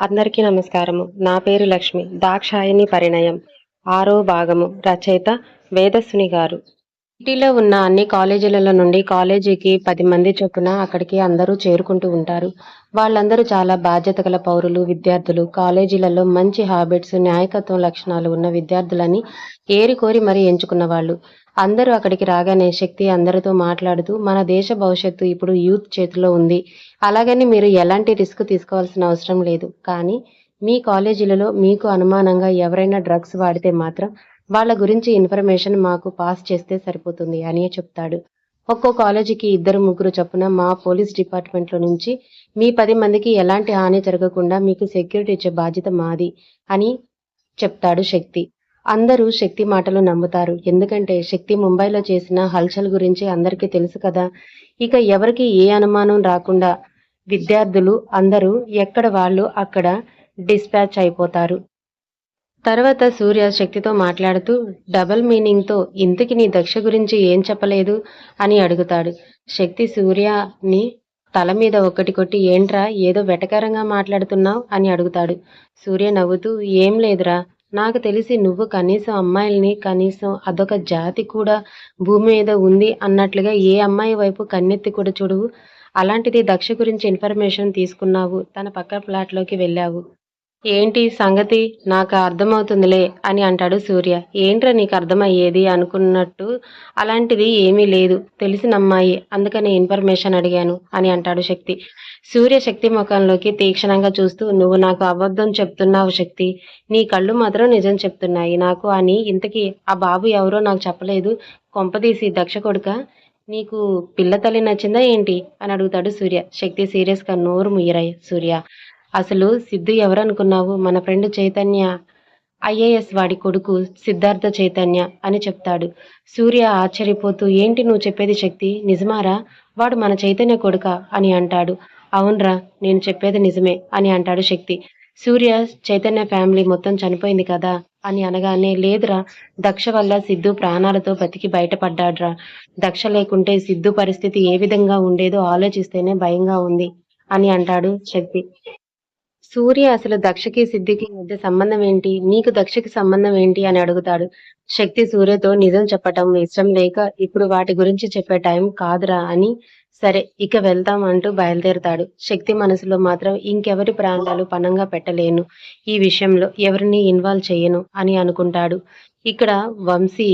అందరికీ నమస్కారము. నా పేరు లక్ష్మి. దాక్షాయని పరిణయం. ఆరో భాగము. రచయిత వేదస్సుని గారు. సిటీలో ఉన్న అన్ని కాలేజీలలో నుండి కాలేజీకి పది మంది చొప్పున అక్కడికి అందరూ చేరుకుంటూ ఉంటారు. వాళ్ళందరూ చాలా బాధ్యత గల పౌరులు విద్యార్థులు. కాలేజీలలో మంచి హ్యాబిట్స్ నాయకత్వం లక్షణాలు ఉన్న విద్యార్థులని ఏరికోరి మరీ ఎంచుకున్న వాళ్ళు. అందరూ అక్కడికి రాగానే శక్తి అందరితో మాట్లాడుతూ మన దేశ భవిష్యత్తు ఇప్పుడు యూత్ చేతిలో ఉంది. అలాగని మీరు ఎలాంటి రిస్క్ తీసుకోవాల్సిన అవసరం లేదు. కానీ మీ కాలేజీలలో మీకు అనుమానంగా ఎవరైనా డ్రగ్స్ వాడితే మాత్రం వాళ్ళ గురించి ఇన్ఫర్మేషన్ మాకు పాస్ చేస్తే సరిపోతుంది అని చెప్తాడు. ఒక్కో కాలేజీకి ఇద్దరు ముగ్గురు చొప్పున మా పోలీస్ డిపార్ట్మెంట్లో నుంచి మీ పది మందికి ఎలాంటి హాని జరగకుండా మీకు సెక్యూరిటీ ఇచ్చే బాధ్యత మాది అని చెప్తాడు శక్తి. అందరూ శక్తి మాటలు నమ్ముతారు. ఎందుకంటే శక్తి ముంబైలో చేసిన హల్చల్ గురించి అందరికీ తెలుసు కదా. ఇక ఎవరికి ఏ అనుమానం రాకుండా విద్యార్థులు అందరూ ఎక్కడ వాళ్ళు అక్కడ డిస్పాచ్ అయిపోతారు. తర్వాత సూర్య శక్తితో మాట్లాడుతూ డబల్ మీనింగ్తో ఇంతకి నీ దక్ష గురించి ఏం చెప్పలేదు? అని అడుగుతాడు. శక్తి సూర్యని తల మీద ఒకటి కొట్టి ఏంట్రా ఏదో వెటకారంగా మాట్లాడుతున్నావు? అని అడుగుతాడు. సూర్య నవ్వుతూ ఏం లేదురా నాకు తెలిసి నువ్వు కనీసం అమ్మాయిల్ని కనీసం అదొక జాతి కూడా భూమి మీద ఉంది అన్నట్లుగా ఏ అమ్మాయి వైపు కన్నెత్తి కూడా చూడవు. అలాంటిది దక్ష గురించి ఇన్ఫర్మేషన్ తీసుకున్నావు. తన పక్క ఫ్లాట్లోకి వెళ్ళావు. ఏంటి సంగతి? నాకు అర్థమవుతుందిలే అని అంటాడు సూర్య. ఏంట్రా నీకు అర్థమయ్యేది అనుకున్నట్టు? అలాంటిది ఏమీ లేదు. తెలిసిన అమ్మాయి. అందుకని ఇన్ఫర్మేషన్ అడిగాను అని అంటాడు శక్తి. సూర్య శక్తి ముఖంలోకి తీక్షణంగా చూస్తూ నువ్వు నాకు అబద్ధం చెప్తున్నావు శక్తి. నీ కళ్ళు మాత్రం నిజం చెప్తున్నాయి. నాకు అని ఇంతకీ ఆ బాబు ఎవరో నాకు చెప్పలేదు. కొంపదీసి దక్ష కొడుక నీకు పిల్ల తల్లి నచ్చిందా ఏంటి అని అడుగుతాడు సూర్య. శక్తి సీరియస్గా నోరు ముయ్యరాయి. సూర్య అసలు సిద్ధు ఎవరనుకున్నావు? మన ఫ్రెండ్ చైతన్య ఐఏఎస్ వాడి కొడుకు సిద్ధార్థ చైతన్య అని చెప్తాడు. సూర్య ఆశ్చర్యపోతూ ఏంటి నువ్వు చెప్పేది శక్తి? నిజమారా? వాడు మన చైతన్య కొడుక అని అంటాడు. అవునరా నేను చెప్పేది నిజమే అని అంటాడు శక్తి. సూర్య చైతన్య ఫ్యామిలీ మొత్తం చనిపోయింది కదా అని అనగానే లేదురా దక్ష వల్ల సిద్ధు ప్రాణాలతో బతికి బయటపడ్డాడ్రా. దక్ష లేకుంటే సిద్ధు పరిస్థితి ఏ విధంగా ఉండేదో ఆలోచిస్తేనే భయంగా ఉంది అని అంటాడు శక్తి. సూర్య అసలు దక్షకి సిద్ధికి మధ్య సంబంధం ఏంటి? నీకు దక్షకి సంబంధం ఏంటి అని అడుగుతాడు. శక్తి సూర్యతో నిజం చెప్పటం ఇష్టం లేక ఇప్పుడు వాటి గురించి చెప్పే టైం కాదురా అని సరే ఇక వెళ్తాం అంటూ బయలుదేరుతాడు. శక్తి మనసులో మాత్రం ఇంకెవరి ప్రాణాలు పణంగా పెట్టలేను. ఈ విషయంలో ఎవరిని ఇన్వాల్వ్ చేయను అని అనుకుంటాడు. ఇక్కడ వంశీ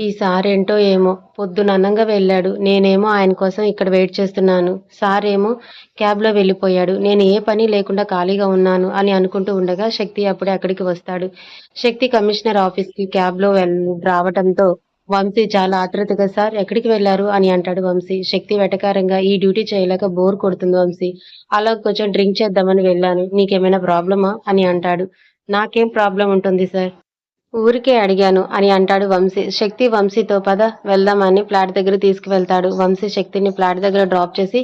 ఈ సార్ ఏంటో ఏమో. పొద్దునన్నంగా వెళ్ళాడు. నేనేమో ఆయన కోసం ఇక్కడ వెయిట్ చేస్తున్నాను. సార్ ఏమో క్యాబ్లో వెళ్ళిపోయాడు. నేను ఏ పని లేకుండా ఖాళీగా ఉన్నాను అని అనుకుంటూ ఉండగా శక్తి అప్పుడే అక్కడికి వస్తాడు. శక్తి కమిషనర్ ఆఫీస్కి క్యాబ్లో వెళ్ రావడంతో వంశీ చాలా ఆత్రతగా సార్ ఎక్కడికి వెళ్ళారు? అని అంటాడు వంశీ. శక్తి వెటకారంగా ఈ డ్యూటీ చేయలేక బోర్ కొడుతుంది వంశీ. అలా కొంచెం డ్రింక్ చేద్దామని వెళ్ళాను. నీకేమైనా ప్రాబ్లమా? అని అంటాడు. నాకేం ప్రాబ్లం ఉంటుంది సార్? ఊరికే అడిగాను అని అంటాడు వంశీ. శక్తి వంశీతో పద వెళ్దామని ఫ్లాట్ దగ్గర తీసుకువెళ్తాడు. వంశీ శక్తిని ఫ్లాట్ దగ్గర డ్రాప్ చేసి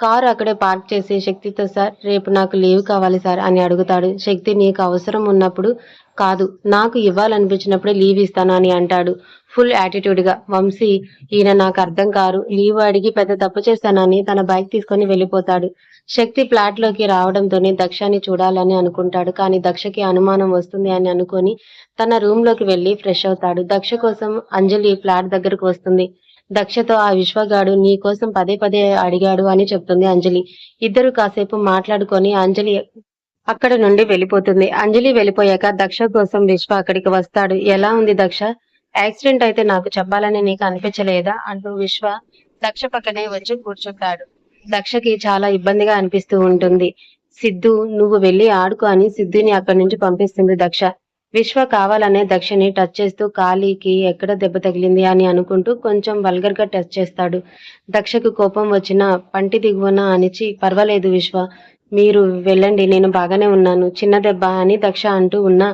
కారు అక్కడే పార్క్ చేసి శక్తితో సార్ రేపు నాకు లీవ్ కావాలి సార్ అని అడుగుతాడు. శక్తి నీకు అవసరం ఉన్నప్పుడు కాదు నాకు ఇవ్వాలనిపించినప్పుడే లీవ్ ఇస్తాను అని అంటాడు. ఫుల్ యాటిట్యూడ్గా వంశీ ఈయన నాకు అర్థం కారు లీవ్ అడిగి పెద్ద తప్పు చేస్తానని తన బైక్ తీసుకొని వెళ్ళిపోతాడు. శక్తి ఫ్లాట్లోకి రావడంతోనే దక్షని చూడాలని అనుకుంటాడు కానీ దక్షకి అనుమానం వస్తుంది అని అనుకొని తన రూమ్లోకి ఫ్రెష్ అవుతాడు. దక్ష కోసం అంజలి ఫ్లాట్ దగ్గరకు వస్తుంది. దక్షతో ఆ విశ్వగాడు నీ కోసం పదే పదే అడిగాడు అని చెప్తుంది అంజలి. ఇద్దరు కాసేపు మాట్లాడుకొని అంజలి అక్కడ నుండి వెళ్ళిపోతుంది. అంజలి వెళ్ళిపోయాక దక్ష కోసం విశ్వ అక్కడికి వస్తాడు. ఎలా ఉంది దక్ష? యాక్సిడెంట్ అయితే నాకు చెప్పాలని నీకు అనిపించలేదా? అంటూ విశ్వ దక్ష పక్కనే వచ్చి కూర్చుంటాడు. దక్షకి చాలా ఇబ్బందిగా అనిపిస్తూ ఉంటుంది. సిద్ధు నువ్వు వెళ్ళి ఆడుకో అని సిద్ధుని అక్కడి నుంచి పంపిస్తుంది దక్ష. విశ్వ కావాలనే దక్షని టచ్ చేస్తూ కాలికి ఎక్కడ దెబ్బ తగిలింది అని అనుకుంటూ కొంచెం వల్గర్గా టచ్ చేస్తాడు. దక్షకు కోపం వచ్చిన పంటి దిగువన అనిచి పర్వాలేదు విశ్వ మీరు వెళ్ళండి నేను బాగానే ఉన్నాను చిన్న దెబ్బ అని దక్ష అంటూ ఉన్నా.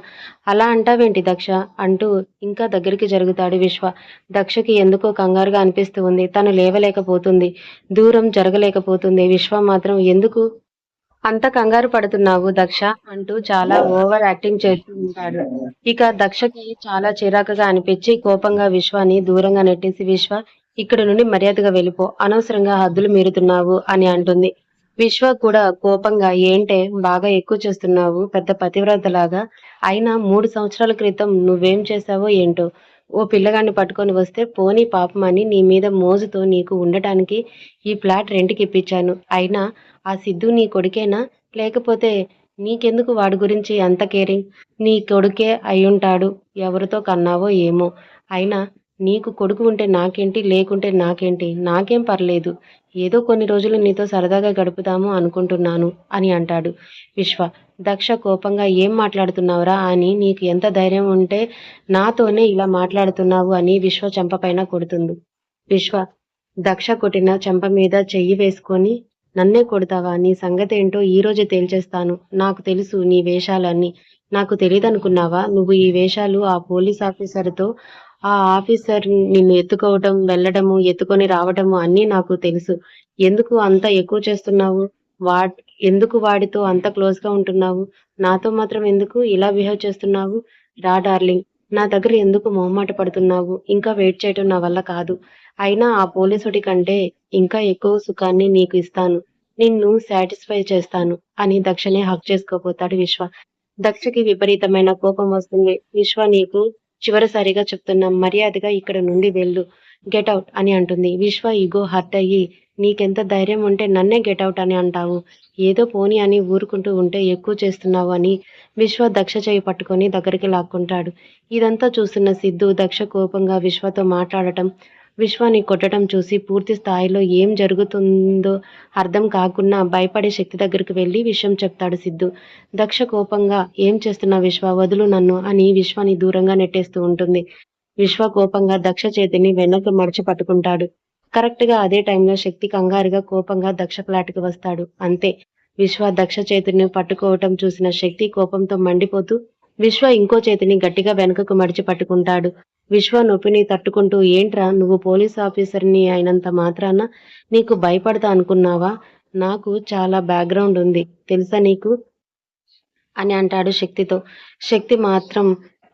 అలా అంటావేంటి దక్ష? అంటూ ఇంకా దగ్గరికి జరుగుతాడు విశ్వ. దక్షకి ఎందుకో కంగారుగా అనిపిస్తూ ఉంది. తను లేవలేకపోతుంది. దూరం జరగలేకపోతుంది. విశ్వ మాత్రం ఎందుకు అంత కంగారు పడుతున్నావు దక్ష అంటూ చాలా ఓవర్ యాక్టింగ్ చేస్తూ ఉంటాడు. ఇక దక్షకి చాలా చిరాకుగా అనిపించి కోపంగా విశ్వాని దూరంగా నెట్టేసి విశ్వ ఇక్కడ నుండి మర్యాదగా వెళ్ళిపో. అనవసరంగా హద్దులు మీరుతున్నావు అని అంటుంది. విశ్వ కూడా కోపంగా ఏంటే బాగా ఎక్కువ చేస్తున్నావు పెద్ద పతివ్రతలాగా. అయినా మూడు సంవత్సరాల క్రితం నువ్వేం చేశావో ఏంటో. ఓ పిల్లగాన్ని పట్టుకొని వస్తే పోనీ పాపం అని నీ మీద మోజుతో నీకు ఉండటానికి ఈ ఫ్లాట్ రెంట్కి ఇప్పించాను. అయినా ఆ సిద్ధు నీ కొడుకేనా? లేకపోతే నీకెందుకు వాడి గురించి అంత కేరింగ్? నీ కొడుకే అయ్యుంటాడు. ఎవరితో కన్నావో ఏమో. అయినా నీకు కొడుకు ఉంటే నాకేంటి లేకుంటే నాకేంటి? నాకేం పర్లేదు. ఏదో కొన్ని రోజులు నీతో సరదాగా గడుపుదాము అనుకుంటున్నాను అని అంటాడు విశ్వ. దక్ష కోపంగా ఏం మాట్లాడుతున్నావురా అని నీకు ఎంత ధైర్యం ఉంటే నాతోనే ఇలా మాట్లాడుతున్నావు అని విశ్వ చెంప పైన కొడుతుంది. విశ్వ దక్ష కొట్టిన చెంప మీద చెయ్యి వేసుకొని నన్నే కొడతావా? నీ సంగతి ఏంటో ఈ రోజే తేల్చేస్తాను. నాకు తెలుసు నీ వేషాలన్నీ. నాకు తెలియదనుకున్నావా నువ్వు ఈ వేషాలు ఆ పోలీస్ ఆఫీసర్తో ఆ ఆఫీసర్ నిన్ను ఎత్తుకోవటం వెళ్ళడము ఎత్తుకొని రావడము అన్నీ నాకు తెలుసు. ఎందుకు అంత ఎక్కువ చేస్తున్నావు? వా ఎందుకు వాడితో అంత క్లోజ్గా ఉంటున్నావు? నాతో మాత్రం ఎందుకు ఇలా బిహేవ్ చేస్తున్నావు? రా డార్లింగ్ నా దగ్గర ఎందుకు మొహమాట పడుతున్నావు? ఇంకా వెయిట్ చేయటం నా వల్ల కాదు. అయినా ఆ పోలీసుడి కంటే ఇంకా ఎక్కువ సుఖాన్ని నీకు ఇస్తాను. నిన్ను సాటిస్ఫై చేస్తాను అని దక్షనే హక్ చేసుకోపోతాడు విశ్వ. దక్షకి విపరీతమైన కోపం వస్తుంది. విశ్వ నీకు చివరిసారిగా చెప్తున్నాం మర్యాదగా ఇక్కడ నుండి వెళ్ళు. గెట్ అవుట్ అని అంటుంది. విశ్వ ఈగో హర్ట్ అయ్యి నీకెంత ధైర్యం ఉంటే నన్నే గెట్ అవుట్ అని అంటావు. ఏదో పోని అని ఊరుకుంటూ ఉంటే ఎక్కువ చేస్తున్నావు అని విశ్వ దక్ష చేయి పట్టుకొని దగ్గరికి లాక్కుంటాడు. ఇదంతా చూస్తున్న సిద్ధు దక్ష కోపంగా విశ్వతో మాట్లాడటం విశ్వాన్ని కొట్టడం చూసి పూర్తి స్థాయిలో ఏం జరుగుతుందో అర్థం కాకుండా భయపడే శక్తి దగ్గరికి వెళ్ళి విషయం చెప్తాడు సిద్ధు. దక్ష కోపంగా ఏం చేస్తున్నా విశ్వ? వదులు నన్ను అని విశ్వాన్ని దూరంగా నెట్టేస్తూ ఉంటుంది. విశ్వ కోపంగా దక్ష చేతిని వెనక్కి మడిచి పట్టుకుంటాడు. కరెక్ట్గా అదే టైంలో శక్తి కంగారుగా కోపంగా దక్ష ఫ్లాట్కి వస్తాడు. అంతే. విశ్వ దక్ష చేతిని పట్టుకోవటం చూసిన శక్తి కోపంతో మండిపోతూ విశ్వ ఇంకో చేతిని గట్టిగా వెనుకకు మడిచి పట్టుకుంటాడు. విశ్వ నొప్పిని తట్టుకుంటూ ఏంట్రా నువ్వు పోలీస్ ఆఫీసర్ని అయినంత మాత్రాన నీకు భయపడతా అనుకున్నావా? నాకు చాలా బ్యాక్గ్రౌండ్ ఉంది. తెలుసా నీకు? అని అంటాడు శక్తితో. శక్తి మాత్రం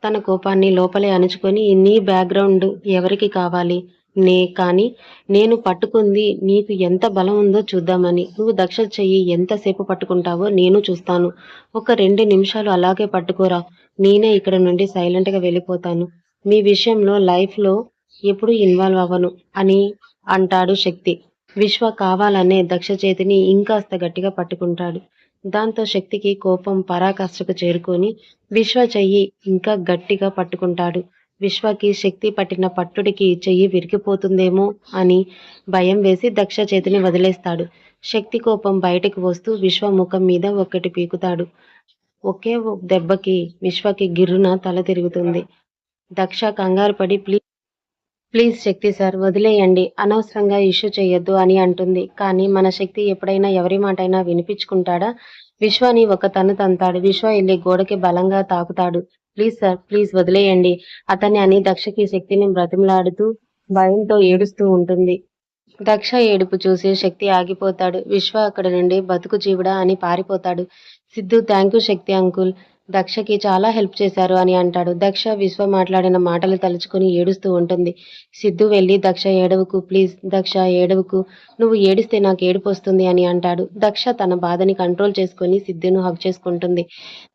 తన కోపాన్ని లోపలే అణుచుకొని నీ బ్యాక్గ్రౌండ్ ఎవరికి కావాలి? నే కానీ నేను పట్టుకుంది నీకు ఎంత బలం ఉందో చూద్దామని. నువ్వు దక్ష చెయ్యి ఎంతసేపు పట్టుకుంటావో నేను చూస్తాను. ఒక రెండు నిమిషాలు అలాగే పట్టుకోరా. నేనే ఇక్కడ నుండి సైలెంట్గా వెళ్ళిపోతాను. మీ విషయంలో లైఫ్లో ఎప్పుడు ఇన్వాల్వ్ అవ్వను అని అంటాడు శక్తి. విశ్వ కావాలనే దక్ష చేతిని ఇంకాస్త గట్టిగా పట్టుకుంటాడు. దాంతో శక్తికి కోపం పరాకాష్ఠకు చేరుకొని విశ్వ చెయ్యి ఇంకా గట్టిగా పట్టుకుంటాడు. విశ్వకి శక్తి పట్టిన పట్టుడికి చెయ్యి విరిగిపోతుందేమో అని భయం వేసి దక్ష చేతిని వదిలేస్తాడు. శక్తి కోపం బయటకు వస్తూ విశ్వ ముఖం మీద ఒక్కటి పీకుతాడు. ఒకే దెబ్బకి విశ్వకి గిర్రున తల తిరుగుతుంది. దక్ష కంగారు పడి ప్లీజ్ ప్లీజ్ శక్తి సార్ వదిలేయండి. అనవసరంగా ఇష్యూ చేయొద్దు అని అంటుంది. కానీ మన శక్తి ఎప్పుడైనా ఎవరి మాటైనా వినిపించుకుంటాడా? విశ్వాని ఒక తను తంతాడు. విశ్వ వెళ్ళి గోడకి బలంగా తాకుతాడు. ప్లీజ్ సార్ ప్లీజ్ వదిలేయండి అతన్ని అని దక్షకి శక్తిని బ్రతిమలాడుతూ భయంతో ఏడుస్తూ ఉంటుంది. దక్ష ఏడుపు చూసి శక్తి ఆగిపోతాడు. విశ్వ అక్కడ నుండి బతుకు జీవుడా అని పారిపోతాడు. Siddhu thank you Shakti uncle. దక్షకి చాలా హెల్ప్ చేశారు అని అంటాడు. దక్ష విశ్వ మాట్లాడిన మాటలు తలుచుకొని ఏడుస్తూ ఉంటుంది. సిద్ధు వెళ్ళి దక్ష ఏడవకు ప్లీజ్. దక్ష ఏడవకు. నువ్వు ఏడిస్తే నాకు ఏడుపు వస్తుంది అని అంటాడు. దక్ష తన బాధని కంట్రోల్ చేసుకొని సిద్ధును హక్ చేసుకుంటుంది.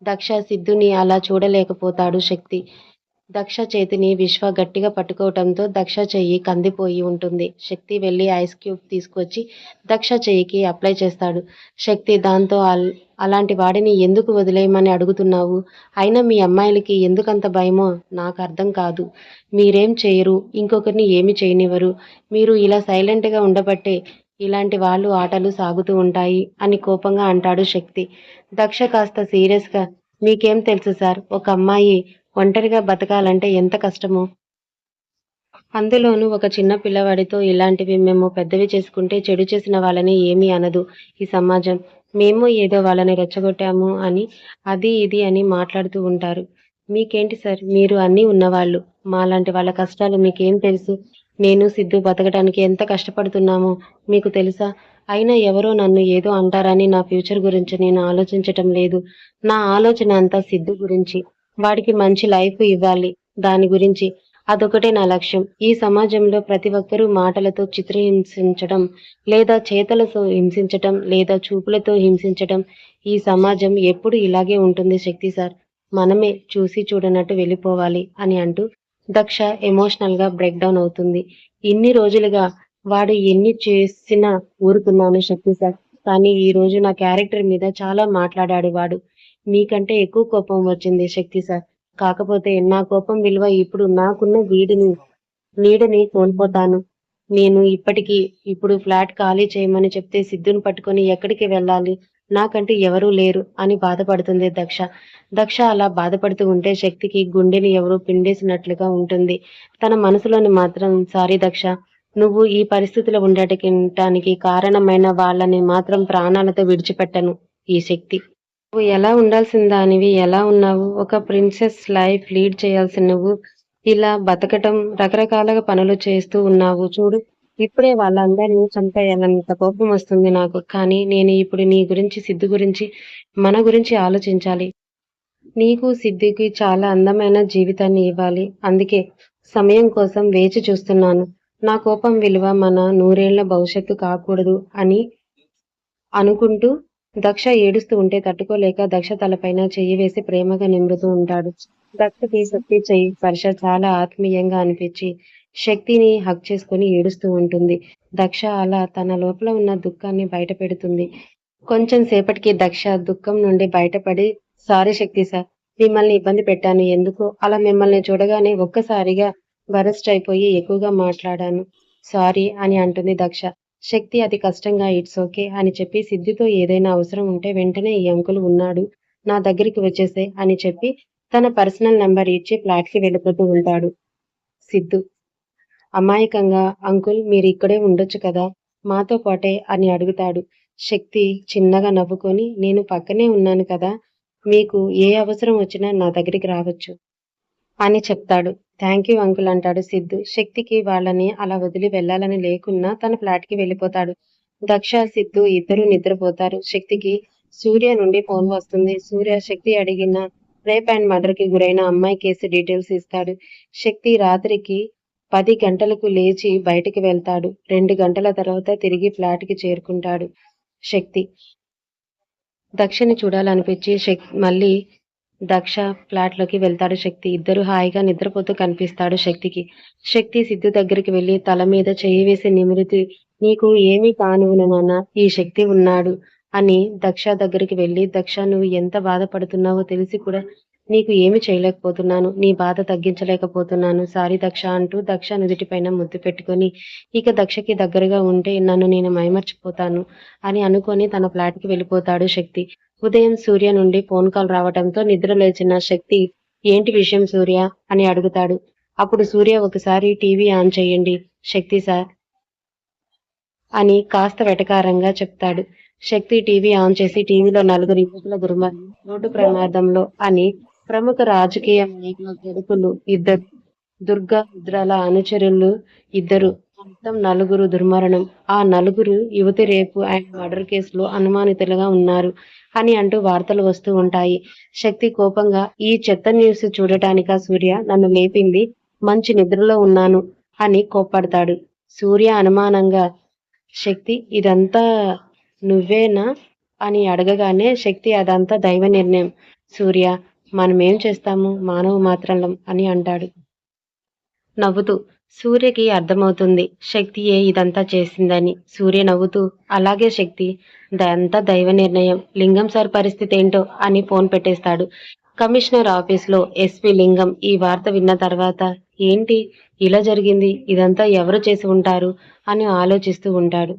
దక్ష సిద్ధుని అలా చూడలేకపోతాడు శక్తి. దక్ష చేతిని విశ్వ గట్టిగా పట్టుకోవటంతో దక్ష చెయ్యి కందిపోయి ఉంటుంది. శక్తి వెళ్ళి ఐస్ క్యూబ్ తీసుకొచ్చి దక్ష చెయ్యికి అప్లై చేస్తాడు. శక్తి దాంతో అల్- అలాంటి వాడిని ఎందుకు వదిలేయమని అడుగుతున్నావు? అయినా మీ అమ్మాయిలకి ఎందుకంత భయమో నాకు అర్థం కాదు. మీరేం చేయరు ఇంకొకరిని ఏమి చేయనివ్వరు. మీరు ఇలా సైలెంట్గా ఉండబట్టే ఇలాంటి వాళ్ళు ఆటలు సాగుతూ ఉంటాయి అని కోపంగా అంటాడు శక్తి. దక్ష కాస్త సీరియస్గా మీకేం తెలుసు సార్ ఒక అమ్మాయి ఒంటరిగా బతకాలంటే ఎంత కష్టమో. అందులోనూ ఒక చిన్న పిల్లవాడితో ఇలాంటివి మేము పెద్దవి చేసుకుంటే చెడు చేసిన వాళ్ళని ఏమీ అనదు ఈ సమాజం. మేము ఏదో వాళ్ళని రెచ్చగొట్టాము అని అది ఇది అని మాట్లాడుతూ ఉంటారు. మీకేంటి సార్? మీరు అన్నీ ఉన్నవాళ్ళు. మాలాంటి వాళ్ళ కష్టాలు మీకేం తెలుసు? నేను సిద్ధు బతకడానికి ఎంత కష్టపడుతున్నామో మీకు తెలుసా? అయినా ఎవరో నన్ను ఏదో అంటారని నా ఫ్యూచర్ గురించి నేను ఆలోచించటం లేదు. నా ఆలోచన అంతా సిద్ధు గురించి. వాడికి మంచి లైఫ్ ఇవ్వాలి. దాని గురించి అదొకటే నా లక్ష్యం. ఈ సమాజంలో ప్రతి ఒక్కరూ మాటలతో చిత్రహింసించడం లేదా చేతలతో హింసించటం లేదా చూపులతో హింసించటం ఈ సమాజం ఎప్పుడు ఇలాగే ఉంటుంది శక్తి సార్. మనమే చూసి చూడనట్టు వెళ్ళిపోవాలి అని అంటూ దక్ష ఎమోషనల్గా బ్రేక్ డౌన్ అవుతుంది. ఇన్ని రోజులుగా వాడు ఎన్ని చేసినా ఊరుకున్నాను శక్తి సార్. కానీ ఈ రోజు నా క్యారెక్టర్ మీద చాలా మాట్లాడాడు వాడు. మీకంటే ఎక్కువ కోపం వచ్చింది శక్తి సార్. కాకపోతే నా కోపం విలువ ఇప్పుడు నాకున్న వీడిని నీడని కోల్పోతాను. నేను ఇప్పటికీ ఇప్పుడు ఫ్లాట్ ఖాళీ చేయమని చెప్తే సిద్ధుని పట్టుకొని ఎక్కడికి వెళ్ళాలి? నాకంటే ఎవరూ లేరు అని బాధపడుతుంది దక్ష. దక్ష అలా బాధపడుతూ ఉంటే శక్తికి గుండెని ఎవరో పిండేసినట్లుగా ఉంటుంది. తన మనసులోని మాత్రం సారీ దక్ష నువ్వు ఈ పరిస్థితిలో ఉండటానికి కారణమైన వాళ్ళని మాత్రం ప్రాణాలతో విడిచిపెట్టను ఈ శక్తి. నువ్వు ఎలా ఉండాల్సిన దానివి? ఎలా ఉన్నావు? ఒక ప్రిన్సెస్ లైఫ్ లీడ్ చేయాల్సిన నువ్వు ఇలా బతకటం రకరకాలుగా పనులు చేస్తూ ఉన్నావు. చూడు ఇప్పుడే వాళ్ళందరినీ చంపేయాలన్నంత కోపం వస్తుంది నాకు. కానీ నేను ఇప్పుడు నీ గురించి సిద్ధు గురించి మన గురించి ఆలోచించాలి. నీకు సిద్ధికి చాలా అందమైన జీవితాన్ని ఇవ్వాలి. అందుకే సమయం కోసం వేచి చూస్తున్నాను. నా కోపం విలువ మన నూరేళ్ళ భవిష్యత్తు కాకూడదు అని అనుకుంటూ దక్ష ఏడుస్తూ ఉంటే తట్టుకోలేక దక్ష తలపైన చెయ్యి వేసి ప్రేమగా నింపుతూ ఉంటాడు. దక్షకి శక్తి చెయ్యి స్పర్శ చాలా ఆత్మీయంగా అనిపించి శక్తిని హక్ చేసుకుని ఏడుస్తూ ఉంటుంది. దక్ష అలా తన లోపల ఉన్న దుఃఖాన్ని బయట పెడుతుంది. కొంచెం సేపటికి దక్ష దుఃఖం నుండి బయటపడి సారీ శక్తి సార్ మిమ్మల్ని ఇబ్బంది పెట్టాను ఎందుకు అలా మిమ్మల్ని చూడగానే ఒక్కసారిగా బరస్ట్ అయిపోయి ఎక్కువగా మాట్లాడాను. సారీ అని అంటుంది దక్ష. శక్తి అతి కష్టంగా ఇట్స్ ఓకే అని చెప్పి సిద్ధితో ఏదైనా అవసరం ఉంటే వెంటనే ఈ అంకుల్ ఉన్నాడు నా దగ్గరికి వచ్చేసే అని చెప్పి తన పర్సనల్ నెంబర్ ఇచ్చి ఫ్లాట్కి వెళ్ళిపోతూ ఉంటాడు. సిద్ధు అమాయకంగా అంకుల్ మీరు ఇక్కడే ఉండొచ్చు కదా? మాతో పాటే అని అడుగుతాడు. శక్తి చిన్నగా నవ్వుకొని నేను పక్కనే ఉన్నాను కదా మీకు ఏ అవసరం వచ్చినా నా దగ్గరికి రావచ్చు. అని చెప్తాడు. థ్యాంక్ యూ అంకుల్ అంటాడు సిద్ధు. శక్తికి వాళ్ళని అలా వదిలి వెళ్ళాలని లేకున్నా తన ఫ్లాట్కి వెళ్ళిపోతాడు. దక్ష సిద్ధు ఇద్దరు నిద్రపోతారు. శక్తికి సూర్య నుండి ఫోన్ వస్తుంది. సూర్య శక్తి అడిగిన రేప్ అండ్ మర్డర్కి గురైన అమ్మాయి కేసు డీటెయిల్స్ ఇస్తాడు. శక్తి రాత్రికి పది గంటలకు లేచి బయటికి వెళ్తాడు. రెండు గంటల తర్వాత తిరిగి ఫ్లాట్కి చేరుకుంటాడు శక్తి. దక్షని చూడాలనిపించి శక్ మళ్ళీ దక్ష ఫ్లాట్లోకి వెళ్తాడు శక్తి. ఇద్దరు హాయిగా నిద్రపోతూ కనిపిస్తాడు శక్తికి. శక్తి సిద్ధు దగ్గరికి వెళ్ళి తల మీద చేయి వేసి నిమృతి నీకు ఏమీ కానువును నాన్న ఈ శక్తి ఉన్నాడు అని దక్ష దగ్గరికి వెళ్ళి దక్ష నువ్వు ఎంత బాధపడుతున్నావో తెలిసి కూడా నీకు ఏమి చేయలేకపోతున్నాను. నీ బాధ తగ్గించలేకపోతున్నాను. సారీ దక్ష అంటూ దక్ష నుదుటిపైన ముద్దు పెట్టుకొని ఇక దక్షకి దగ్గరగా ఉంటే నన్ను నేను మైమర్చిపోతాను అని అనుకొని తన ఫ్లాట్కి వెళ్ళిపోతాడు శక్తి. ఉదయం సూర్య నుండి ఫోన్ కాల్ రావటంతో నిద్ర లేచిన శక్తి ఏంటి విషయం సూర్య? అని అడుగుతాడు. అప్పుడు సూర్య ఒకసారి టీవీ ఆన్ చేయండి శక్తి సార్ అని కాస్త వెటకారంగా చెప్తాడు. శక్తి టీవీ ఆన్ చేసి టీవీలో నలుగురు యువకుల దుర్మరణం రోడ్డు ప్రమాదంలో అని ప్రముఖ రాజకీయ నాయకుల కొడుకులు ఇద్దరు దుర్గా రుద్రాల అనుచరులు ఇద్దరు మొత్తం నలుగురు దుర్మరణం. ఆ నలుగురు యువతి రేపు అండ్ మర్డర్ కేసులో అనుమానితులుగా ఉన్నారు అని అంటూ వార్తలు వస్తూ ఉంటాయి. శక్తి కోపంగా ఈ చెత్త న్యూస్ చూడటానిక సూర్య? నన్ను లేపింది. మంచి నిద్రలో ఉన్నాను అని కోప్పడతాడు. సూర్య అనుమానంగా శక్తి ఇదంతా నువ్వేనా? అని అడగగానే శక్తి అదంతా దైవ నిర్ణయం. సూర్య మనం ఏం చేస్తాము? మానవ మాత్రం అని అంటాడు. నవ్వుతూ సూర్యకి అర్థమవుతుంది శక్తియే ఇదంతా చేసిందని. సూర్య నవ్వుతూ అలాగే శక్తి దంతా దైవ నిర్ణయం. లింగం సార్ పరిస్థితి ఏంటో అని ఫోన్ పెట్టేస్తాడు. కమిషనర్ ఆఫీస్లో ఎస్పి లింగం ఈ వార్త విన్న తర్వాత ఏంటి ఇలా జరిగింది? ఇదంతా ఎవరు చేసి ఉంటారు? అని ఆలోచిస్తూ ఉంటాడు.